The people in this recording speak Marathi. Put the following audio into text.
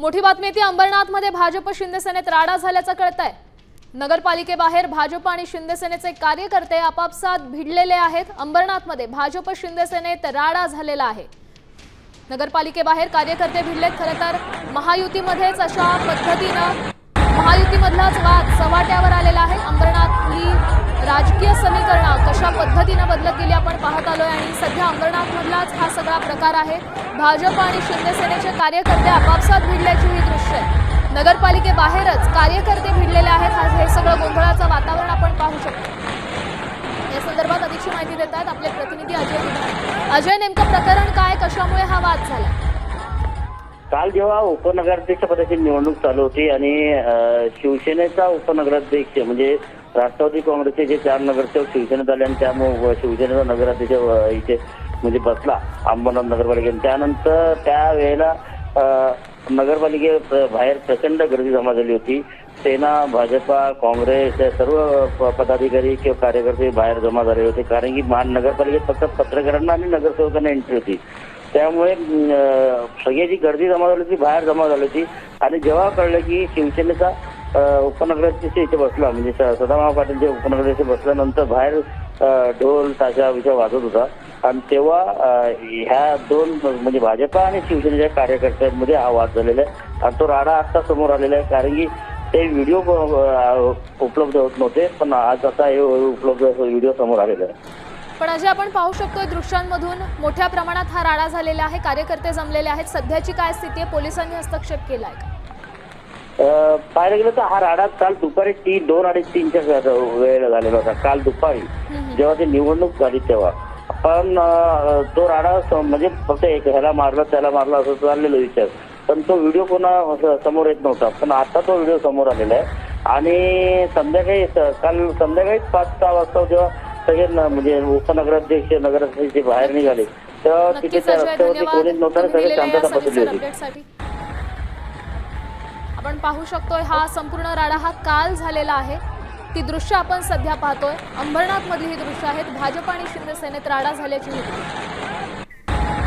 मोठी बातमी ती अंबरनाथमध्ये भाजप शिंदेसेनेत राडा झाल्याचं कळतंय. नगरपालिकेबाहेर भाजप आणि शिंदेसेनेचे कार्यकर्ते आपापसात भिडलेले आहेत. अंबरनाथमध्ये भाजप शिंदेसेनेत राडा झालेला आहे. नगरपालिकेबाहेर कार्यकर्ते भिडलेत खरं तर महायुतीमध्येच अशा पद्धतीनं महायुतीमधलाच वाद चव्हाट्यावर आलेला आहे. अंबरनाथली राजकीय समीकरणं कशा पद्धतीनं बदलत गेली आपण पाहत आलोय आणि सध्या अंबरनाथमधलाच हा सगळा प्रकार आहे. भाजप आणि शिवसेनेचे कार्यकर्ते आपापसात भिडल्याची ही दृश्य आहे. नगरपालिकेबाहेरच कार्यकर्ते भिडलेले आहेत. हा- हे सगळं गोंधळाचं वातावरण आपण पाहू शकतो. या संदर्भात अधिकची माहिती देत आहेत आपले प्रतिनिधी अजय अजय नेमकं प्रकरण काय? कशामुळे हा वाद झाला? काल जेव्हा उपनगराध्यक्ष पदाची निवडणूक चालू होती आणि शिवसेनेचा उपनगराध्यक्ष म्हणजे राष्ट्रवादी काँग्रेसचे जे चार नगरसेवक शिवसेनेत आले आणि त्यामुळे शिवसेनेचा नगराध्यक्ष इथे म्हणजे बसला अंबरनाथ नगरपालिकेने. त्यानंतर त्यावेळेला नगरपालिके बाहेर प्रचंड गर्दी जमा झाली होती. सेना भाजपा काँग्रेस या सर्व प- पदाधिकारी किंवा कार्यकर्ते बाहेर जमा झाले होते. कारण की महानगरपालिकेत फक्त पत्रकारांना आणि नगरसेवकांना एंट्री होती. त्यामुळे सगळ्याची गर्दी जमा झाली होती बाहेर जमा झाली होती. आणि जेव्हा कळलं की शिवसेनेचा उपनगराध्यक्ष इथे बसला म्हणजे स- सदाभाऊ पाटीलचे उपनगराध्यक्ष बसल्यानंतर बाहेर ढोल ताशा विषय वाजत होता. आणि तेव्हा ह्या दोन म्हणजे भाजपा आणि शिवसेनेच्या कार्यकर्त्यांमध्ये हा वाद झालेला आहे. आणि तो राडा आत्ता समोर आलेला आहे कारण की ते व्हिडिओ उपलब्ध होत नव्हते पण आज आता हे उपलब्ध व्हिडिओ समोर आलेला आहे. पण अजय आपण पाहू शकतोय दृश्यांमधून मोठ्या प्रमाणात हा राडा झालेला आहे. कार्यकर्ते जमलेले आहेत. सध्याची काय स्थिती आहे? पोलिसांनी हस्तक्षेप केला आहे का पाहायला गेलं तर हा राडा काल दुपारी तीन दोन अडीच तीनच्या वेळेला झालेला होता. काल दुपारी जेव्हा ती निवडणूक झाली तेव्हा. पण तो राडा म्हणजे फक्त एक ह्याला मारला त्याला मारला असं चाललेलं विचार. पण तो व्हिडिओ कोणा समोर येत नव्हता. पण आता तो व्हिडिओ समोर आलेला आहे. आणि संध्याकाळी काल संध्याकाळी पाच सहा वाजता जेव्हा सगळे न- म्हणजे उपनगराध्यक्ष नगराध्यक्ष बाहेर निघाले. तेव्हा तिथे त्या रस्त्यावरती कोणीच नव्हतं सगळे शांतता पसरली होती. आपण पाहू शकतोय हा संपूर्ण राडा हा काल झालेला आहे. ती दृश्य आपण सध्या पाहतोय. अंबरनाथ मधली ही दृश्य आहेत. भाजप आणि शिंदेसेनेत राडा झाल्याची